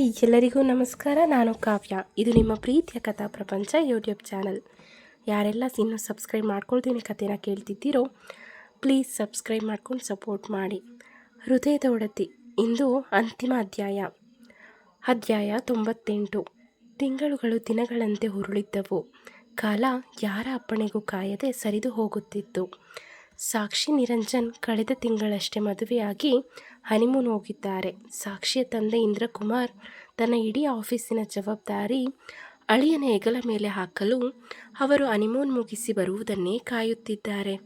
ಎಲ್ಲರಿಗೂ ನಮಸ್ಕಾರ. ನಾನು ಕಾವ್ಯ. ಇದು ನಿಮ್ಮ ಪ್ರೀತಿಯ ಕಥಾ ಪ್ರಪಂಚ ಯೂಟ್ಯೂಬ್ ಚಾನಲ್. ಯಾರೆಲ್ಲ ಇನ್ನೂ ಸಬ್ಸ್ಕ್ರೈಬ್ ಮಾಡ್ಕೊಳ್ತೀನಿ ಕಥೆನ ಕೇಳ್ತಿದ್ದೀರೋ ಪ್ಲೀಸ್ ಸಬ್ಸ್ಕ್ರೈಬ್ ಮಾಡ್ಕೊಂಡು ಸಪೋರ್ಟ್ ಮಾಡಿ. ಹೃದಯದ ಒಡತಿ. ಇಂದು ಅಂತಿಮ ಅಧ್ಯಾಯ. ಅಧ್ಯಾಯ ತೊಂಬತ್ತೆಂಟು. ತಿಂಗಳುಗಳು ದಿನಗಳಂತೆ ಹುರುಳಿದ್ದವು ಕಾಲ ಯಾರ ಅಪ್ಪಣೆಗೂ ಕಾಯದೆ ಸರಿದು ಹೋಗುತ್ತಿತ್ತು. ಸಾಕ್ಷಿ ನಿರಂಜನ್ ಕಳೆದ ತಿಂಗಳಷ್ಟೇ ಮದುವೆಯಾಗಿ ಹನಿಮೂನ್ ಹೋಗಿದ್ದಾರೆ. ಸಾಕ್ಷಿಯ ತಂದೆ ಇಂದ್ರಕುಮಾರ್ ತನ್ನ ಇಡೀ ಆಫೀಸಿನ ಜವಾಬ್ದಾರಿ ಅಳಿಯನ ಹೆಗಲ ಮೇಲೆ ಹಾಕಲು ಅವರು ಹನಿಮೂನ್ ಮುಗಿಸಿ ಬರುವುದನ್ನೇ ಕಾಯುತ್ತಿದ್ದಾರೆ.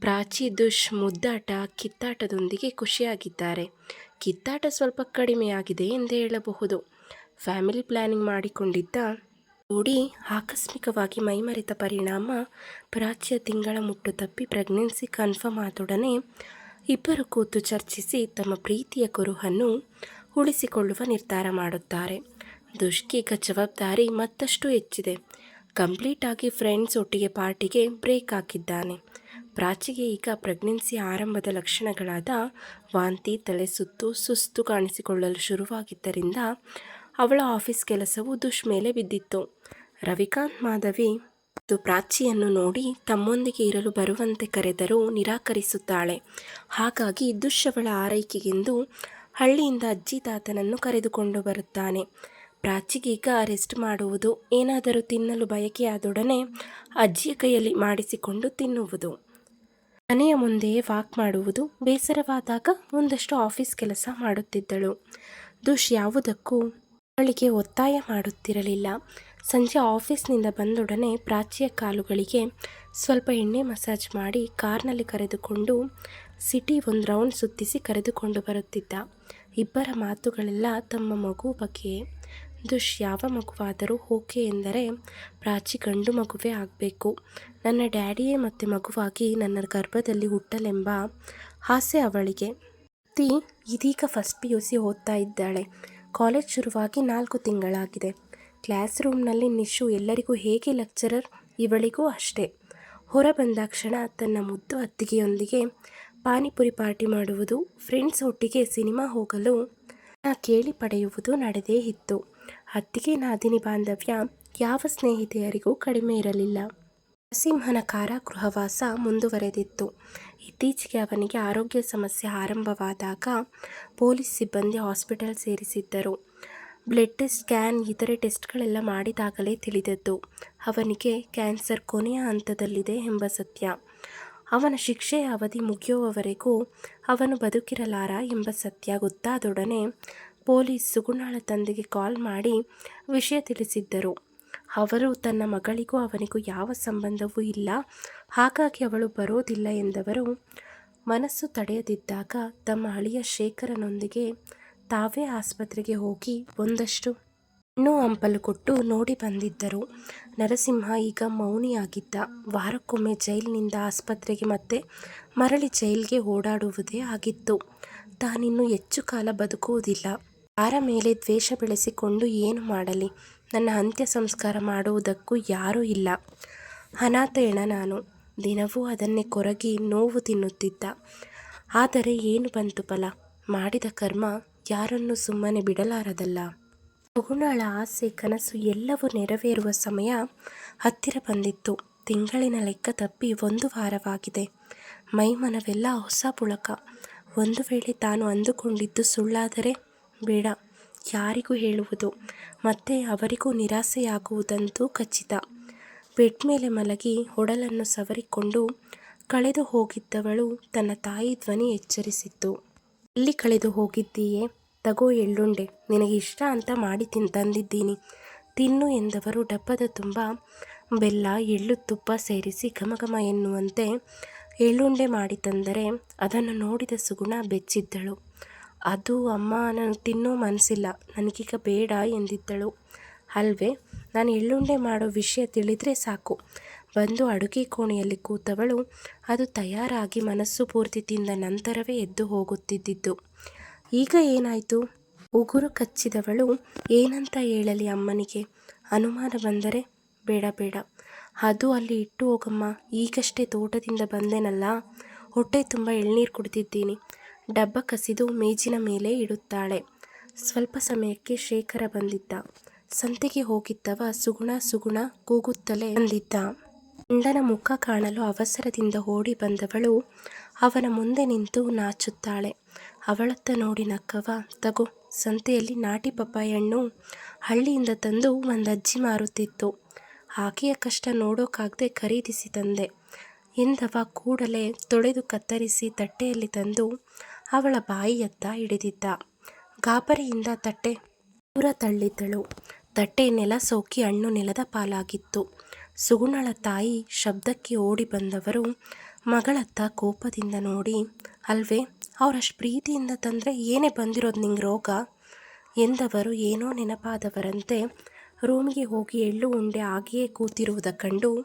ಪ್ರಾಚಿ ದುಷ್ ಮುದ್ದಾಟ ಕಿತ್ತಾಟದೊಂದಿಗೆ ಖುಷಿಯಾಗಿದ್ದಾರೆ. ಕಿತ್ತಾಟ ಸ್ವಲ್ಪ ಕಡಿಮೆಯಾಗಿದೆ ಎಂದು ಹೇಳಬಹುದು. ಫ್ಯಾಮಿಲಿ ಪ್ಲ್ಯಾನಿಂಗ್ ಮಾಡಿಕೊಂಡಿದ್ದ ಜೋಡಿ ಆಕಸ್ಮಿಕವಾಗಿ ಮೈಮರೆತ ಪರಿಣಾಮ ಪ್ರಾಚ್ಯ ತಿಂಗಳ ಮುಟ್ಟು ತಪ್ಪಿ ಪ್ರೆಗ್ನೆನ್ಸಿ ಕನ್ಫರ್ಮ್ ಆದೊಡನೆ ಇಬ್ಬರು ಕೂತು ಚರ್ಚಿಸಿ ತಮ್ಮ ಪ್ರೀತಿಯ ಕುರುಹನ್ನು ಉಳಿಸಿಕೊಳ್ಳುವ ನಿರ್ಧಾರ ಮಾಡುತ್ತಾರೆ. ದುಷ್ಕೀಗ ಜವಾಬ್ದಾರಿ ಮತ್ತಷ್ಟು ಹೆಚ್ಚಿದೆ. ಕಂಪ್ಲೀಟ್ ಆಗಿ ಫ್ರೆಂಡ್ಸ್ ಒಟ್ಟಿಗೆ ಪಾರ್ಟಿಗೆ ಬ್ರೇಕ್ ಹಾಕಿದ್ದಾನೆ. ಪ್ರಾಚಿಗೆ ಈಗ ಪ್ರೆಗ್ನೆನ್ಸಿ ಆರಂಭದ ಲಕ್ಷಣಗಳಾದ ವಾಂತಿ, ತಲೆ ಸುತ್ತು, ಸುಸ್ತು ಕಾಣಿಸಿಕೊಳ್ಳಲು ಶುರುವಾಗಿದ್ದರಿಂದ ಅವಳ ಆಫೀಸ್ ಕೆಲಸವು ದುಷ್ ಮೇಲೆ ಬಿದ್ದಿತ್ತು. ರವಿಕಾಂತ್ ಮಾಧವಿ ಪ್ರಾಚಿಯನ್ನು ನೋಡಿ ತಮ್ಮೊಂದಿಗೆ ಇರಲು ಬರುವಂತೆ ಕರೆದರೂ ನಿರಾಕರಿಸುತ್ತಾಳೆ. ಹಾಗಾಗಿ ಅವಳ ಆರೈಕೆಗೆಂದು ಹಳ್ಳಿಯಿಂದ ಅಜ್ಜಿ ತಾತನನ್ನು ಕರೆದುಕೊಂಡು ಬರುತ್ತಾನೆ. ಪ್ರಾಚಿಗೀಗ ರೆಸ್ಟ್ ಮಾಡುವುದು, ಏನಾದರೂ ತಿನ್ನಲು ಬಯಕೆಯಾದೊಡನೆ ಅಜ್ಜಿಯ ಕೈಯಲ್ಲಿ ಮಾಡಿಸಿಕೊಂಡು ತಿನ್ನುವುದು. ಮನೆಯ ಮುಂದೆಯೇ ವಾಕ್ ಮಾಡುವುದು ಬೇಸರವಾದಾಗ ಒಂದಷ್ಟು ಆಫೀಸ್ ಕೆಲಸ ಮಾಡುತ್ತಿದ್ದಳು. ದುಷ್ ಯಾವುದಕ್ಕೂ ಅವಳಿಗೆ ಒತ್ತಾಯ ಮಾಡುತ್ತಿರಲಿಲ್ಲ. ಸಂಜೆ ಆಫೀಸ್ನಿಂದ ಬಂದೊಡನೆ ಪ್ರಾಚಿಯ ಕಾಲುಗಳಿಗೆ ಸ್ವಲ್ಪ ಎಣ್ಣೆ ಮಸಾಜ್ ಮಾಡಿ ಕಾರ್ನಲ್ಲಿ ಕರೆದುಕೊಂಡು ಸಿಟಿ ಒಂದು ರೌಂಡ್ ಸುತ್ತಿಸಿ ಕರೆದುಕೊಂಡು ಬರುತ್ತಿದ್ದ. ಇಬ್ಬರ ಮಾತುಗಳೆಲ್ಲ ತಮ್ಮ ಮಗು ಬಗ್ಗೆ ದುಷ್ ಯಾವ ಮಗುವಾದರೂ ಓಕೆ ಎಂದರೆ ಪ್ರಾಚಿ ಗಂಡು ಮಗುವೇ ಆಗಬೇಕು. ನನ್ನ ಡ್ಯಾಡಿಯೇ ಮತ್ತೆ ಮಗುವಾಗಿ ನನ್ನ ಗರ್ಭದಲ್ಲಿ ಹುಟ್ಟಲೆಂಬ ಆಸೆ ಅವಳಿಗೆ. ತಿ ಇದೀಗ ಫಸ್ಟ್ ಪಿ ಯು ಸಿ ಓದ್ತಾ ಇದ್ದಾಳೆ. ಕಾಲೇಜ್ ಶುರುವಾಗಿ ನಾಲ್ಕು ತಿಂಗಳಾಗಿದೆ. ಕ್ಲಾಸ್ ರೂಮ್ನಲ್ಲಿ ನಿಶು ಎಲ್ಲರಿಗೂ ಹೇಗೆ ಲೆಕ್ಚರರ್? ಇವಳಿಗೂ ಅಷ್ಟೇ. ಹೊರ ಬಂದಾಕ್ಷಣ ತನ್ನ ಮುದ್ದು ಅತ್ತಿಗೆಯೊಂದಿಗೆ ಪಾನಿಪುರಿ ಪಾರ್ಟಿ ಮಾಡುವುದು, ಫ್ರೆಂಡ್ಸ್ ಒಟ್ಟಿಗೆ ಸಿನಿಮಾ ಹೋಗಲು ನಾ ಕೇಳಿ ಪಡೆಯುವುದು ನಡೆದೇ ಇತ್ತು. ಅತ್ತಿಗೆ ನಾದಿನಿ ಬಾಂಧವ್ಯ ಯಾವ ಸ್ನೇಹಿತೆಯರಿಗೂ ಕಡಿಮೆ ಇರಲಿಲ್ಲ. ನರಸಿಂಹನ ಗೃಹವಾಸ ಮುಂದುವರೆದಿತ್ತು. ಇತ್ತೀಚೆಗೆ ಅವನಿಗೆ ಆರೋಗ್ಯ ಸಮಸ್ಯೆ ಆರಂಭವಾದಾಗ ಪೊಲೀಸ್ ಸಿಬ್ಬಂದಿ ಹಾಸ್ಪಿಟಲ್ ಸೇರಿಸಿದ್ದರು. ಬ್ಲಡ್ ಟೆಸ್ಟ್ ಸ್ಕ್ಯಾನ್, ಇತರೆ ಟೆಸ್ಟ್ಗಳೆಲ್ಲ ಮಾಡಿದಾಗಲೇ ತಿಳಿದದ್ದು. ಅವನಿಗೆ ಕ್ಯಾನ್ಸರ್ ಕೊನೆಯ ಹಂತದಲ್ಲಿದೆ ಎಂಬ ಸತ್ಯ. ಅವನ ಶಿಕ್ಷೆಯ ಅವಧಿ ಮುಗಿಯುವವರೆಗೂ ಅವನು ಬದುಕಿರಲಾರ ಎಂಬ ಸತ್ಯ ಗೊತ್ತಾದೊಡನೆ ಪೊಲೀಸ್ ಸುಗುಣಾಳ ತಂದೆಗೆ ಕಾಲ್ ಮಾಡಿ ವಿಷಯ ತಿಳಿಸಿದ್ದರು. ಅವರು ತನ್ನ ಮಗಳಿಗೂ ಅವನಿಗೂ ಯಾವ ಸಂಬಂಧವೂ ಇಲ್ಲ. ಹಾಗಾಗಿ ಅವಳು ಬರೋದಿಲ್ಲ ಎಂದವರು ಮನಸ್ಸು ತಡೆಯದಿದ್ದಾಗ ತಮ್ಮ ಅಳಿಯ ಶೇಖರನೊಂದಿಗೆ ತಾವೇ ಆಸ್ಪತ್ರೆಗೆ ಹೋಗಿ ಒಂದಷ್ಟು ಹಣ್ಣು ಹಂಪಲು ಕೊಟ್ಟು ನೋಡಿ ಬಂದಿದ್ದರು. ನರಸಿಂಹ ಈಗ ಮೌನಿಯಾಗಿದ್ದ. ವಾರಕ್ಕೊಮ್ಮೆ ಜೈಲಿನಿಂದ ಆಸ್ಪತ್ರೆಗೆ ಮತ್ತೆ ಮರಳಿ ಜೈಲ್ಗೆ ಓಡಾಡುವುದೇ ಆಗಿತ್ತು. ತಾನಿನ್ನು ಹೆಚ್ಚು ಕಾಲ ಬದುಕುವುದಿಲ್ಲ. ಯಾರ ಮೇಲೆ ದ್ವೇಷ ಬೆಳೆಸಿಕೊಂಡು ಏನು ಮಾಡಲಿ? ನನ್ನ ಅಂತ್ಯ ಸಂಸ್ಕಾರ ಮಾಡುವುದಕ್ಕೂ ಯಾರೂ ಇಲ್ಲ. ಅನಾಥ ನಾನು. ದಿನವೂ ಅದನ್ನೇ ಕೊರಗಿ ನೋವು ತಿನ್ನುತ್ತಿದ್ದ. ಆದರೆ ಏನು ಬಂತು ಫಲ? ಮಾಡಿದ ಕರ್ಮ ಯಾರನ್ನು ಸುಮ್ಮನೆ ಬಿಡಲಾರದಲ್ಲ. ಸುಗುಣಳ ಆಸೆ, ಕನಸು ಎಲ್ಲವೂ ನೆರವೇರುವ ಸಮಯ ಹತ್ತಿರ ಬಂದಿತ್ತು. ತಿಂಗಳಿನ ಲೆಕ್ಕ ತಪ್ಪಿ ಒಂದು ವಾರವಾಗಿದೆ. ಮೈಮನವೆಲ್ಲ ಹೊಸ ಪುಳಕ. ಒಂದು ವೇಳೆ ತಾನು ಅಂದುಕೊಂಡಿದ್ದು ಸುಳ್ಳಾದರೆ ಬೇಡ. ಯಾರಿಗೂ ಹೇಳುವುದು, ಮತ್ತೆ ಅವರಿಗೂ ನಿರಾಸೆಯಾಗುವುದಂತೂ ಖಚಿತ. ಬೆಡ್ ಮೇಲೆ ಮಲಗಿ ಒಡಲನ್ನು ಸವರಿಕೊಂಡು ಕಳೆದು ಹೋಗಿದ್ದವಳು ತನ್ನ ತಾಯಿ ಧ್ವನಿ ಎಚ್ಚರಿಸಿತ್ತು. ಎಲ್ಲಿ ಕಳೆದು ಹೋಗಿದ್ದೀಯೇ? ತಗೋ ಎಳ್ಳುಂಡೆ, ನಿನಗೆ ಇಷ್ಟ ಅಂತ ಮಾಡಿ ತಿನ್, ತಂದಿದ್ದೀನಿ. ತಿನ್ನು ಎಂದವರು ಡಬ್ಬದ ತುಂಬ ಬೆಲ್ಲ, ಎಳ್ಳು ತುಪ್ಪ ಸೇರಿಸಿ ಘಮಘಮ ಎನ್ನುವಂತೆ ಎಳ್ಳುಂಡೆ ಮಾಡಿ ತಂದರೆ ಅದನ್ನು ನೋಡಿದ ಸುಗುಣ ಬೆಚ್ಚಿದ್ದಳು. ಅದು ಅಮ್ಮ ನನಗೆ ತಿನ್ನೋ ಮನಸ್ಸಿಲ್ಲ ನನಗೀಗ ಬೇಡ ಎಂದಿದ್ದಳು. ಅಲ್ವೇ, ನಾನು ಎಳ್ಳುಂಡೆ ಮಾಡೋ ವಿಷಯ ತಿಳಿದರೆ ಸಾಕು. ಬಂದು ಅಡುಗೆ ಕೋಣೆಯಲ್ಲಿ ಕೂತವಳು, ಅದು ತಯಾರಾಗಿ ಮನಸ್ಸು ಪೂರ್ತಿ ತಿಂದ ನಂತರವೇ ಎದ್ದು ಹೋಗುತ್ತಿದ್ದಿದ್ದು. ಈಗ ಏನಾಯಿತು? ಉಗುರು ಕಚ್ಚಿದವಳು, ಏನಂತ ಹೇಳಲಿ ಅಮ್ಮನಿಗೆ? ಅನುಮಾನ ಬಂದರೆ ಬೇಡ ಬೇಡ. ಅದು ಅಲ್ಲಿ ಇಟ್ಟು ಹೋಗಮ್ಮ. ಈಗಷ್ಟೇ ತೋಟದಿಂದ ಬಂದೆನಲ್ಲ. ಹೊಟ್ಟೆ ತುಂಬ ಎಳ್ನೀರು ಕುಡಿದಿದ್ದೀನಿ. ಡಬ್ಬ ಕಸಿದು ಮೇಜಿನ ಮೇಲೆ ಇಡುತ್ತಾಳೆ. ಸ್ವಲ್ಪ ಸಮಯಕ್ಕೆ ಶೇಖರ ಬಂದಿದ್ದ. ಸಂತೆಗೆ ಹೋಗಿದ್ದವ ಸುಗುಣ ಸುಗುಣ ಕೂಗುತ್ತಲೇ ಬಂದಿದ್ದ. ಗಂಡನ ಮುಖ ಕಾಣಲು ಅವಸರದಿಂದ ಓಡಿ ಬಂದವಳು ಅವನ ಮುಂದೆ ನಿಂತು ನಾಚುತ್ತಾಳೆ. ಅವಳತ್ತ ನೋಡಿ ನಕ್ಕವ, ತಗೋ, ಸಂತೆಯಲ್ಲಿ ನಾಟಿ ಪಪ್ಪಾಯಣ್ಣು ಹಳ್ಳಿಯಿಂದ ತಂದು ಒಂದು ಅಜ್ಜಿ ಮಾರುತ್ತಿತ್ತು. ಆಕೆಯ ಕಷ್ಟ ನೋಡೋಕ್ಕಾಗದೆ ಖರೀದಿಸಿ ತಂದೆ. ಎಂದವ ಕೂಡಲೇ ತೊಳೆದು ಕತ್ತರಿಸಿ ತಟ್ಟೆಯಲ್ಲಿ ತಂದು ಅವಳ ಬಾಯಿಯತ್ತ ಹಿಡಿದಿದ್ದ. ಗಾಬರಿಯಿಂದ ತಟ್ಟೆ ದೂರ ತಳ್ಳಿದ್ದಳು. ತಟ್ಟೆ ನೆಲ ಸೋಕಿ ಹಣ್ಣು ನೆಲದ ಪಾಲಾಗಿತ್ತು. ಸುಗುಣಳ ತಾಯಿ ಶಬ್ದಕ್ಕೆ ಓಡಿ ಬಂದವರು ಮಗಳತ್ತ ಕೋಪದಿಂದ ನೋಡಿ, ಅಲ್ವೇ ಅವರಷ್ಟು ಪ್ರೀತಿಯಿಂದ ತಂದರೆ ಏನೇ ಬಂದಿರೋದು ನಿಂಗೆ ರೋಗ? ಎಂದವರು ಏನೋ ನೆನಪಾದವರಂತೆ ರೂಮಿಗೆ ಹೋಗಿ ಎಳ್ಳು ಉಂಡೆ ಆಗಿಯೇ ಕೂತಿರುವುದ ಕಂಡು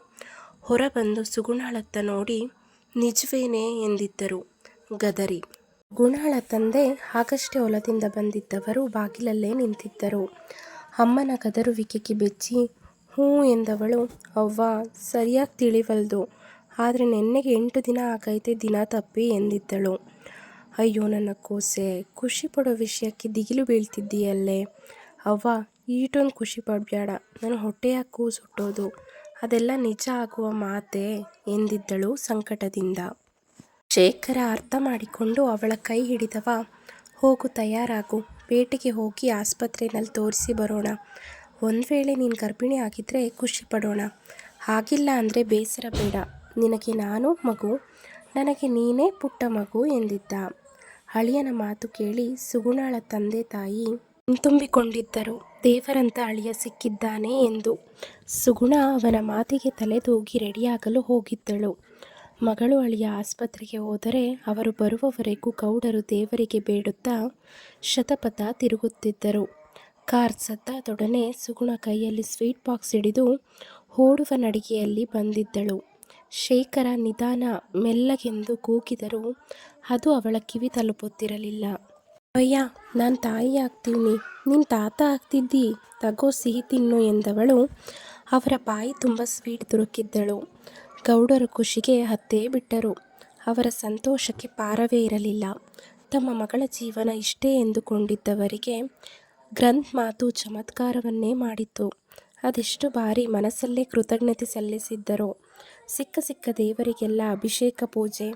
ಹೊರಬಂದು ಸುಗುಣಳತ್ತ ನೋಡಿ, ನಿಜವೇನೇ? ಎಂದಿದ್ದರು ಗದರಿ. ಗುಣಾಳ ತಂದೆ ಆಗಷ್ಟೇ ಹೊಲದಿಂದ ಬಂದಿದ್ದವರು ಬಾಗಿಲಲ್ಲೇ ನಿಂತಿದ್ದರು. ಅಮ್ಮನ ಕದರುವಿಕೆಗೆ ಬೆಚ್ಚಿ, ಹ್ಞೂ ಎಂದವಳು, ಅವ್ವ, ಸರಿಯಾಗಿ ತಿಳಿವಲ್ದು. ಆದರೆ ನೆನ್ನೆಗೆ ಎಂಟು ದಿನ ಆಗೈತೆ ದಿನ ತಪ್ಪಿ ಎಂದಿದ್ದಳು. ಅಯ್ಯೋ ನನ್ನ ಕೋಸೆ, ಖುಷಿ ಪಡೋ ವಿಷಯಕ್ಕೆ ದಿಗಿಲು ಬೀಳ್ತಿದ್ದೀಯಲ್ಲೇ. ಅವ್ವ, ಈಟೊಂದು ಖುಷಿ ಪಡಬೇಡ ನನ್ನ ಹೊಟ್ಟೆಯಾಗ ಕೂಸು ಹುಟ್ಟೋದು? ಅದೆಲ್ಲ ನಿಜ ಆಗುವ ಮಾತೆ ಎಂದಿದ್ದಳು ಸಂಕಟದಿಂದ. ಶೇಖರ ಅರ್ಥ ಮಾಡಿಕೊಂಡು ಅವಳ ಕೈ ಹಿಡಿದವ. ಹೋಗು, ತಯಾರಾಗು. ಪೇಟೆಗೆ ಹೋಗಿ ಆಸ್ಪತ್ರೆಯಲ್ಲಿ ತೋರಿಸಿ ಬರೋಣ. ಒಂದು ವೇಳೆ ನೀನು ಗರ್ಭಿಣಿ ಆಗಿದ್ದರೆ ಖುಷಿ ಪಡೋಣ. ಹಾಗಿಲ್ಲ ಅಂದರೆ ಬೇಸರ ಬೇಡ. ನಿನಗೆ ನಾನು ಮಗು. ನನಗೆ ನೀನೇ ಪುಟ್ಟ ಮಗು ಎಂದಿದ್ದ. ಅಳಿಯನ ಮಾತು ಕೇಳಿ ಸುಗುಣಾಳ ತಂದೆ ತಾಯಿ ತುಂಬಿಕೊಂಡಿದ್ದರು ದೇವರಂತ ಅಳಿಯ ಸಿಕ್ಕಿದ್ದಾನೆ ಎಂದು ಸುಗುಣ ಅವನ ಮಾತಿಗೆ ತಲೆದೂಗಿ ರೆಡಿಯಾಗಲು ಹೋಗಿದ್ದಳು. ಮಗಳು ಅಳಿಯ ಆಸ್ಪತ್ರೆಗೆ ಹೋದರೆ ಅವರು ಬರುವವರೆಗೂ ಗೌಡರು ದೇವರಿಗೆ ಬೇಡುತ್ತಾ ಶತಪಥ ತಿರುಗುತ್ತಿದ್ದರು. ಕಾರ್ ಸದ್ದಾದೊಡನೆ ಸುಗುಣ ಕೈಯಲ್ಲಿ ಸ್ವೀಟ್ ಬಾಕ್ಸ್ ಹಿಡಿದು ಓಡುವ ನಡಿಗೆಯಲ್ಲಿ ಬಂದಿದ್ದಳು. ಶೇಖರ ನಿಧಾನ ಮೆಲ್ಲಗೆಂದು ಕೂಗಿದರೂ ಅದು ಅವಳ ಕಿವಿ ತಲುಪುತ್ತಿರಲಿಲ್ಲ. ಅಯ್ಯ, ನಾನು ತಾಯಿ ಆಗ್ತೀನಿ. ನಿನ್ನ ತಾತ ಆಗ್ತಿದ್ದಿ? ತಗೋ ಸಿಹಿ ತಿನ್ನು ಎಂದವಳು. ಅವರ ಬಾಯಿ ತುಂಬ ಸ್ವೀಟ್ ದೊರಕಿದ್ದಳು. ಗೌಡರ ಖುಷಿಗೆ ಹತ್ತೇ ಬಿಟ್ಟರು. ಅವರ ಸಂತೋಷಕ್ಕೆ ಪಾರವೇ ಇರಲಿಲ್ಲ. ತಮ್ಮ ಮಗಳ ಜೀವನ ಇಷ್ಟೇ ಎಂದುಕೊಂಡಿದ್ದವರಿಗೆ ಗ್ರಂಥ್ ಮಾತು ಚಮತ್ಕಾರವನ್ನೇ ಮಾಡಿತ್ತು. ಅದೆಷ್ಟು ಬಾರಿ ಮನಸ್ಸಲ್ಲೇ ಕೃತಜ್ಞತೆ ಸಲ್ಲಿಸಿದ್ದರು ಸಿಕ್ಕ ಸಿಕ್ಕ ದೇವರಿಗೆಲ್ಲ ಅಭಿಷೇಕ ಪೂಜೆ,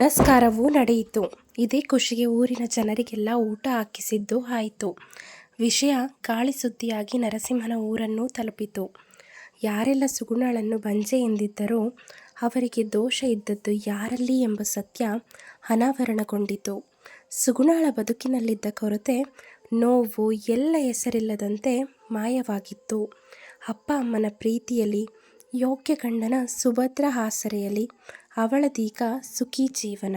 ನಮಸ್ಕಾರವೂ ನಡೆಯಿತು. ಇದೇ ಖುಷಿಗೆ ಊರಿನ ಜನರಿಗೆಲ್ಲ ಊಟ ಹಾಕಿಸಿದ್ದು ಆಯಿತು. ವಿಷಯ ಗಾಳಿ ಸುದ್ದಿಯಾಗಿ ನರಸಿಂಹನ ಊರನ್ನು ತಲುಪಿತು. ಯಾರೆಲ್ಲ ಸುಗುಣಾಳನ್ನು ಬಂಜೆ ಎಂದಿದ್ದರೋ ಅವರಿಗೆ ದೋಷ ಇದ್ದದ್ದು ಯಾರಲ್ಲಿ ಎಂಬ ಸತ್ಯ ಅನಾವರಣಗೊಂಡಿತು. ಸುಗುಣಾಳ ಬದುಕಿನಲ್ಲಿದ್ದ ಕೊರತೆ ನೋವು ಎಲ್ಲ ಹೆಸರಿಲ್ಲದಂತೆ ಮಾಯವಾಗಿತ್ತು. ಅಪ್ಪ ಅಮ್ಮನ ಪ್ರೀತಿಯಲ್ಲಿ ಯೋಗ್ಯ ಗಂಡನ ಸುಭದ್ರ ಆಸರೆಯಲ್ಲಿ ಅವಳದೀಗ ಸುಖಿ ಜೀವನ.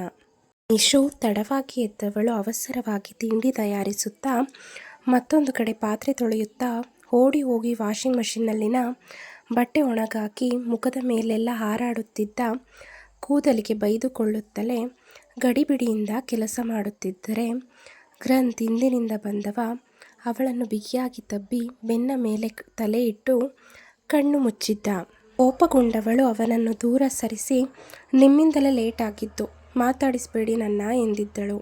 ನಿಶು ತಡವಾಗಿ ಎದ್ದವಳು ಅವಸರವಾಗಿ ತಿಂಡಿ ತಯಾರಿಸುತ್ತಾ ಮತ್ತೊಂದು ಕಡೆ ಪಾತ್ರೆ ತೊಳೆಯುತ್ತಾ ಓಡಿ ಹೋಗಿ ವಾಷಿಂಗ್ ಮಷಿನ್ನಲ್ಲಿನ ಬಟ್ಟೆ ಒಣಗಾಕಿ ಮುಖದ ಮೇಲೆಲ್ಲ ಹಾರಾಡುತ್ತಿದ್ದ ಕೂದಲಿಗೆ ಬೈದುಕೊಳ್ಳುತ್ತಲೇ ಗಡಿಬಿಡಿಯಿಂದ ಕೆಲಸ ಮಾಡುತ್ತಿದ್ದರೆ ಗ್ರಂಥ್ ಹಿಂದಿನಿಂದ ಬಂದವ ಅವಳನ್ನು ಬಿಗಿಯಾಗಿ ತಬ್ಬಿ ಬೆನ್ನ ಮೇಲೆ ತಲೆ ಇಟ್ಟು ಕಣ್ಣು ಮುಚ್ಚಿದ್ದ. ಕೋಪಗೊಂಡವಳು ಅವನನ್ನು ದೂರ ಸರಿಸಿ ನಿಮ್ಮಿಂದಲೇ ಲೇಟ್ ಮಾತಾಡಿಸಬೇಡಿ ನನ್ನ ಎಂದಿದ್ದಳು.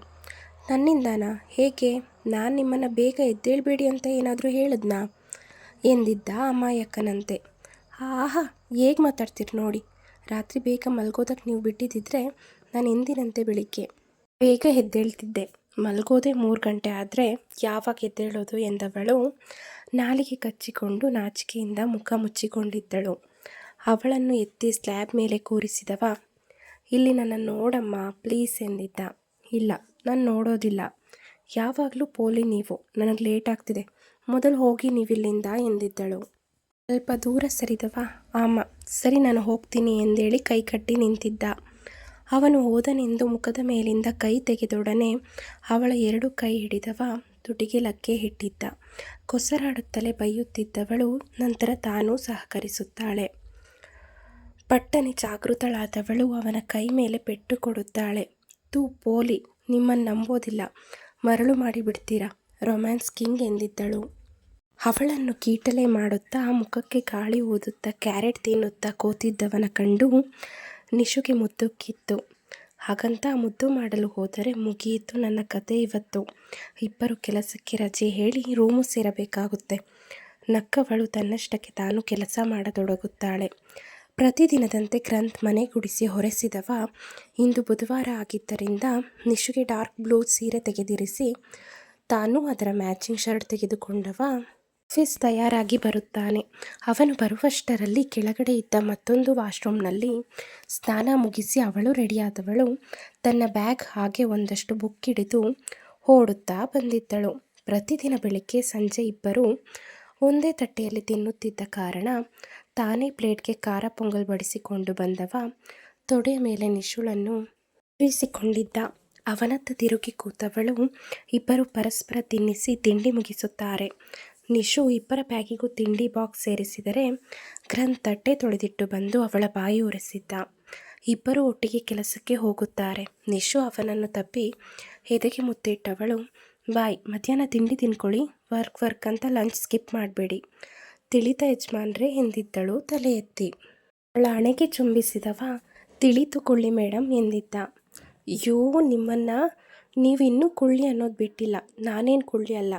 ನನ್ನಿಂದನಾ? ಹೇಗೆ? ನಾನು ನಿಮ್ಮನ್ನು ಬೇಗ ಎದ್ದೇಳಬೇಡಿ ಅಂತ ಏನಾದರೂ ಹೇಳಿದ್ನಾ? ಎಂದಿದ್ದ ಅಮಾಯಕನಂತೆ. ಆಹಾ, ಹೇಗೆ ಮಾತಾಡ್ತೀರಿ ನೋಡಿ. ರಾತ್ರಿ ಬೇಗ ಮಲ್ಗೋದಕ್ಕೆ ನೀವು ಬಿಟ್ಟಿದ್ದಿದ್ರೆ ನಾನು ಎಂದಿನಂತೆ ಬೆಳಿಗ್ಗೆ. ಬೇಗ ಎದ್ದೇಳ್ತಿದ್ದೆ. ಮಲ್ಗೋದೆ ಮೂರು ಗಂಟೆ ಆದರೆ ಯಾವಾಗ ಎದ್ದೇಳೋದು ಎಂದವಳು ನಾಲಿಗೆ ಕಚ್ಚಿಕೊಂಡು ನಾಚಿಕೆಯಿಂದ ಮುಖ ಮುಚ್ಚಿಕೊಂಡಿದ್ದಳು. ಅವಳನ್ನು ಎತ್ತಿ ಸ್ಲ್ಯಾಬ್ ಮೇಲೆ ಕೂರಿಸಿದವ. ಇಲ್ಲಿ ನನ್ನ ನೋಡಮ್ಮ, ಪ್ಲೀಸ್ ಎಂದಿದ್ದ. ಇಲ್ಲ, ನಾನು ನೋಡೋದಿಲ್ಲ. ಯಾವಾಗಲೂ ಪೋಲಿ ನೀವು. ನನಗೆ ಲೇಟ್ ಆಗ್ತಿದೆ. ಮೊದಲು ಹೋಗಿ ನೀವಿಲ್ಲಿಂದ ಎಂದಿದ್ದಳು. ಸ್ವಲ್ಪ ದೂರ ಸರಿದವ? ಆಮ, ಸರಿ ನಾನು ಹೋಗ್ತೀನಿ ಎಂದೇಳಿ ಕೈ ಕಟ್ಟಿ ನಿಂತಿದ್ದ. ಅವನು ಹೋದನೆಂದು ಮುಖದ ಮೇಲಿಂದ ಕೈ ತೆಗೆದೊಡನೆ ಅವಳ ಎರಡು ಕೈ ಹಿಡಿದವ ತುಟಿಗೆ ಲಕ್ಕೆ ಇಟ್ಟಿದ್ದ ಕೊಸರಾಡುತ್ತಲೇ ಬೈಯುತ್ತಿದ್ದವಳು ನಂತರ ತಾನೂ ಸಹಕರಿಸುತ್ತಾಳೆ. ಪಟ್ಟನೆ ಜಾಗೃತಳಾದವಳು ಅವನ ಕೈ ಮೇಲೆ ಪೆಟ್ಟು ಕೊಡುತ್ತಾಳೆ. ತೂ, ಪೋಲಿ, ನಿಮ್ಮನ್ನು ನಂಬೋದಿಲ್ಲ. ಮರಳು ಮಾಡಿಬಿಡ್ತೀರಾ? ರೊಮ್ಯಾನ್ಸ್ ಕಿಂಗ್ ಎಂದಿದ್ದಳು. ಅವಳನ್ನು ಕೀಟಲೆ ಮಾಡುತ್ತಾ ಮುಖಕ್ಕೆ ಗಾಳಿ ಊದುತ್ತಾ ಕ್ಯಾರೆಟ್ ತಿನ್ನುತ್ತಾ ಕೂತಿದ್ದವನ ಕಂಡು ನಿಶುಗೆ ಮುದ್ದುಕ್ಕಿತ್ತು ಹಾಗಂತ ಮುದ್ದು ಮಾಡಲು ಹೋದರೆ ಮುಗಿಯಿತು. ನನ್ನ ಕತೆ ಇವತ್ತು. ಇಬ್ಬರು ಕೆಲಸಕ್ಕೆ ರಜೆ ಹೇಳಿ ರೂಮು ಸೇರಬೇಕಾಗುತ್ತೆ. ನಕ್ಕವಳು ತನ್ನಷ್ಟಕ್ಕೆ ತಾನು ಕೆಲಸ ಮಾಡತೊಡಗುತ್ತಾಳೆ. ಪ್ರತಿದಿನದಂತೆ ಗ್ರಂಥ್ ಮನೆ ಗುಡಿಸಿ ಹೊರೆಸಿದವ. ಇಂದು ಬುಧವಾರ ಆಗಿದ್ದರಿಂದ ನಿಶುಗೆ ಡಾರ್ಕ್ ಬ್ಲೂ ಸೀರೆ ತೆಗೆದಿರಿಸಿ ತಾನು ಅದರ ಮ್ಯಾಚಿಂಗ್ ಶರ್ಟ್ ತೆಗೆದುಕೊಂಡವ. ಆಫೀಸ್ ತಯಾರಾಗಿ ಬರುತ್ತಾನೆ. ಅವನು ಬರುವಷ್ಟರಲ್ಲಿ ಕೆಳಗಡೆ ಇದ್ದ ಮತ್ತೊಂದು ವಾಶ್ರೂಮ್ನಲ್ಲಿ ಸ್ನಾನ ಮುಗಿಸಿ ಅವಳು ರೆಡಿಯಾದವಳು. ತನ್ನ ಬ್ಯಾಗ್ ಹಾಗೆ ಒಂದಷ್ಟು ಬುಕ್ ಹಿಡಿದು ಓಡುತ್ತಾ ಬಂದಿದ್ದಳು. ಪ್ರತಿದಿನ ಬೆಳಗ್ಗೆ ಸಂಜೆ ಇಬ್ಬರು ಒಂದೇ ತಟ್ಟೆಯಲ್ಲಿ ತಿನ್ನುತ್ತಿದ್ದ ಕಾರಣ ತಾನೇ ಪ್ಲೇಟ್ಗೆ ಖಾರ ಪೊಂಗಲ್ ಬಡಿಸಿಕೊಂಡು ಬಂದವ. ತೊಡೆಯ ಮೇಲೆ ನಿಶುಳನ್ನು ಇರಿಸಿಕೊಂಡಿದ್ದ. ಅವನತ್ತ ತಿರುಗಿ ಕೂತವಳು, ಇಬ್ಬರು ಪರಸ್ಪರ ತಿನ್ನಿಸಿ ತಿಂಡಿ ಮುಗಿಸುತ್ತಾರೆ. ನಿಶು ಇಬ್ಬರ ಬ್ಯಾಗಿಗೂ ತಿಂಡಿ ಬಾಕ್ಸ್ ಸೇರಿಸಿದರೆ ಗ್ರಂಥ್ ತಟ್ಟೆ ತೊಳೆದಿಟ್ಟು ಬಂದು ಅವಳ ಬಾಯಿ ಒರೆಸಿದ್ದ. ಇಬ್ಬರು ಒಟ್ಟಿಗೆ ಕೆಲಸಕ್ಕೆ ಹೋಗುತ್ತಾರೆ. ನಿಶು ಅವನನ್ನು ತಪ್ಪಿ ಎದೆಗೆ ಮುತ್ತಿಟ್ಟವಳು, ಬಾಯ್, ಮಧ್ಯಾಹ್ನ ತಿಂಡಿ ತಿನ್ಕೊಳ್ಳಿ. ವರ್ಕ್ ವರ್ಕ್ ಅಂತ ಲಂಚ್ ಸ್ಕಿಪ್ ಮಾಡಬೇಡಿ ತಿಳಿತ ಯಜಮಾನ್ರೆ ಎಂದಿದ್ದಳು ತಲೆ ಎತ್ತಿ ಅವಳ ಹಣೆಗೆ ಚುಂಬಿಸಿದವ ತಿಳಿತು ಕೊಳ್ಳಿ ಮೇಡಮ್ ಎಂದಿದ್ದ. ಅಯ್ಯೋ, ನಿಮ್ಮನ್ನು ನೀವು ಇನ್ನೂ ಕುಳ್ಳಿ ಅನ್ನೋದು ಬಿಟ್ಟಿಲ್ಲ. ನಾನೇನು ಕುಳ್ಳಿ ಅಲ್ಲ.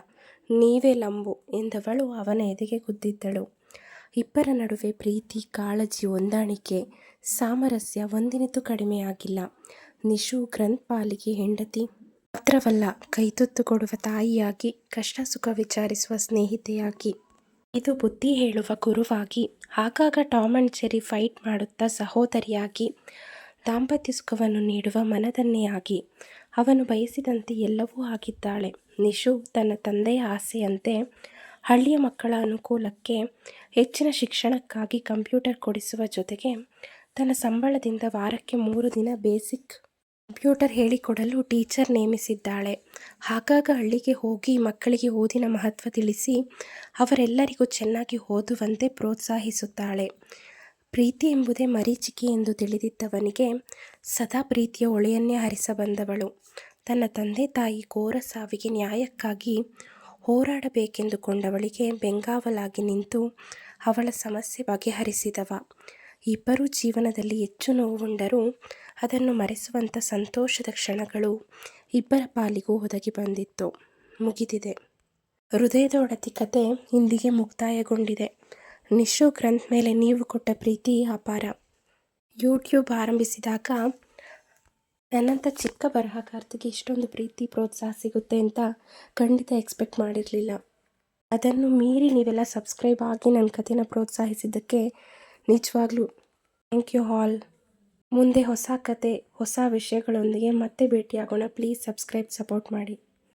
ನೀವೇ ಲಂಬು ಎಂದವಳು ಅವನ ಎದೆಗೆ ಗುದ್ದಿದ್ದಳು. ಇಬ್ಬರ ನಡುವೆ ಪ್ರೀತಿ, ಕಾಳಜಿ, ಹೊಂದಾಣಿಕೆ, ಸಾಮರಸ್ಯ ಒಂದಿನಿತೂ ಕಡಿಮೆಯಾಗಿಲ್ಲ ನಿಶು ಗ್ರಂಥಪಾಲಿಗೆ ಹೆಂಡತಿ ಮಾತ್ರವಲ್ಲ, ಕೈತುತ್ತು ಕೊಡುವ ತಾಯಿಯಾಗಿ, ಕಷ್ಟ ಸುಖ ವಿಚಾರಿಸುವ ಸ್ನೇಹಿತೆಯಾಗಿ. ಇದು ಬುದ್ಧಿ ಹೇಳುವ ಗುರುವಾಗಿ, ಆಗಾಗ ಟಾಮ್ ಅಂಡ್ ಜೆರಿ ಫೈಟ್ ಮಾಡುತ್ತಾ ಸಹೋದರಿಯಾಗಿ ದಾಂಪತ್ಯ ಸುಖವನ್ನು ನೀಡುವ ಮನದನ್ನೆಯಾಗಿ. ಅವನು ಬಯಸಿದಂತೆ ಎಲ್ಲವೂ ಆಗಿದ್ದಾಳೆ. ನಿಶು ತನ್ನ ತಂದೆಯ ಆಸೆಯಂತೆ ಹಳ್ಳಿಯ ಮಕ್ಕಳ ಅನುಕೂಲಕ್ಕೆ ಹೆಚ್ಚಿನ ಶಿಕ್ಷಣಕ್ಕಾಗಿ ಕಂಪ್ಯೂಟರ್ ಕೊಡಿಸುವ ಜೊತೆಗೆ ತನ್ನ ಸಂಬಳದಿಂದ ವಾರಕ್ಕೆ ಮೂರು ದಿನ ಬೇಸಿಕ್ ಕಂಪ್ಯೂಟರ್ ಹೇಳಿಕೊಡಲು ಟೀಚರ್ ನೇಮಿಸಿದ್ದಾಳೆ. ಆಗಾಗ ಹಳ್ಳಿಗೆ ಹೋಗಿ ಮಕ್ಕಳಿಗೆ ಓದಿನ ಮಹತ್ವ ತಿಳಿಸಿ ಅವರೆಲ್ಲರಿಗೂ ಚೆನ್ನಾಗಿ ಓದುವಂತೆ ಪ್ರೋತ್ಸಾಹಿಸುತ್ತಾಳೆ. ಪ್ರೀತಿ ಎಂಬುದೇ ಮರೀಚಿಕೆ ಎಂದು ತಿಳಿದಿದ್ದವನಿಗೆ ಸದಾ ಪ್ರೀತಿಯ ಹೊಳೆಯನ್ನೇ ಹರಿಸಬಂದವಳು ತನ್ನ ತಂದೆ ತಾಯಿ ಘೋರ ಸಾವಿಗೆ ನ್ಯಾಯಕ್ಕಾಗಿ ಹೋರಾಡಬೇಕೆಂದುಕೊಂಡವಳಿಗೆ ಬೆಂಗಾವಲಾಗಿ ನಿಂತು ಅವಳ ಸಮಸ್ಯೆ ಬಗೆಹರಿಸಿದವ. ಇಬ್ಬರೂ ಜೀವನದಲ್ಲಿ ಹೆಚ್ಚು ನೋವುಂಡರೂ ಅದನ್ನು ಮರೆಸುವಂಥ ಸಂತೋಷದ ಕ್ಷಣಗಳು ಇಬ್ಬರ ಪಾಲಿಗೂ ಒದಗಿ ಬಂದಿತ್ತು. ಮುಗಿದಿದೆ. ಹೃದಯದ ಒಡತಿ ಕತೆ ಇಂದಿಗೆ ಮುಕ್ತಾಯಗೊಂಡಿದೆ. ನಿಶು ಗ್ರಂಥ್ ಮೇಲೆ ನೀವು ಕೊಟ್ಟ ಪ್ರೀತಿ ಅಪಾರ. ಯೂಟ್ಯೂಬ್ ಆರಂಭಿಸಿದಾಗ, ನನ್ನಂಥ ಚಿಕ್ಕ ಬರಹಗಾರ್ತಿಗೆ ಇಷ್ಟೊಂದು ಪ್ರೀತಿ, ಪ್ರೋತ್ಸಾಹ ಸಿಗುತ್ತೆ ಅಂತ ಖಂಡಿತ ಎಕ್ಸ್ಪೆಕ್ಟ್ ಮಾಡಿರಲಿಲ್ಲ. ಅದನ್ನು ಮೀರಿ ನೀವೆಲ್ಲ ಸಬ್ಸ್ಕ್ರೈಬ್ ಆಗಿ ನನ್ನ ಕಥೆನ ಪ್ರೋತ್ಸಾಹಿಸಿದ್ದಕ್ಕೆ ನಿಜವಾಗ್ಲೂ ಥ್ಯಾಂಕ್ ಯು ಆಲ್ ಮುಂದೆ ಹೊಸ ಕತೆ, ಹೊಸ ವಿಷಯಗಳೊಂದಿಗೆ ಮತ್ತೆ ಭೇಟಿಯಾಗೋಣ. ಪ್ಲೀಸ್ ಸಬ್ಸ್ಕ್ರೈಬ್ ಸಪೋರ್ಟ್ ಮಾಡಿ.